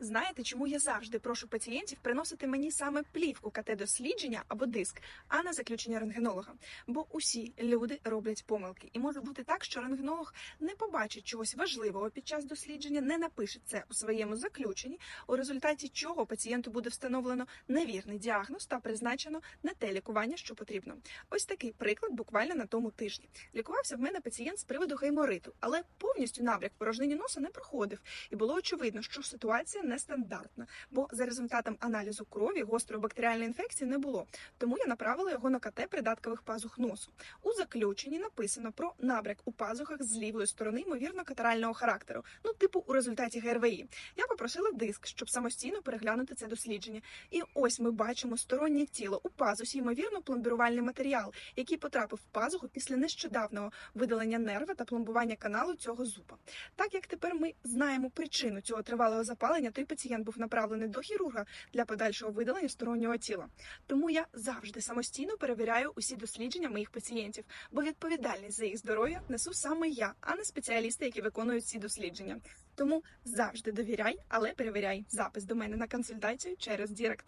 Знаєте, чому я завжди прошу пацієнтів приносити мені саме плівку КТ-дослідження або диск, а не заключення рентгенолога? Бо усі люди роблять помилки, і може бути так, що рентгенолог не побачить чогось важливого під час дослідження, не напише це у своєму заключенні, у результаті чого пацієнту буде встановлено невірний діагноз та призначено не те лікування, що потрібно. Ось такий приклад буквально на тому тижні. Лікувався в мене пацієнт з приводу гаймориту, але повністю набряк порожнині носа не проходив, і було очевидно, що ситуація нестандартна, бо за результатом аналізу крові гострої бактеріальної інфекції не було. Тому я направила його на КТ придаткових пазух носу. У заключенні написано про набряк у пазухах з лівої сторони, ймовірно, катарального характеру, ну типу у результаті ГРВІ. Я попросила диск, щоб самостійно переглянути це дослідження. І ось ми бачимо стороннє тіло у пазусі, ймовірно, пломбірувальний матеріал, який потрапив в пазуху після нещодавнього видалення нерва та пломбування каналу цього зуба. Так як тепер ми знаємо причину цього тривалого запалення, той пацієнт був направлений до хірурга для подальшого видалення стороннього тіла. Тому я завжди самостійно перевіряю усі дослідження моїх пацієнтів, бо відповідальність за їх здоров'я несу саме я, а не спеціалісти, які виконують ці дослідження. Тому завжди довіряй, але перевіряй запис до мене на консультацію через Дірект.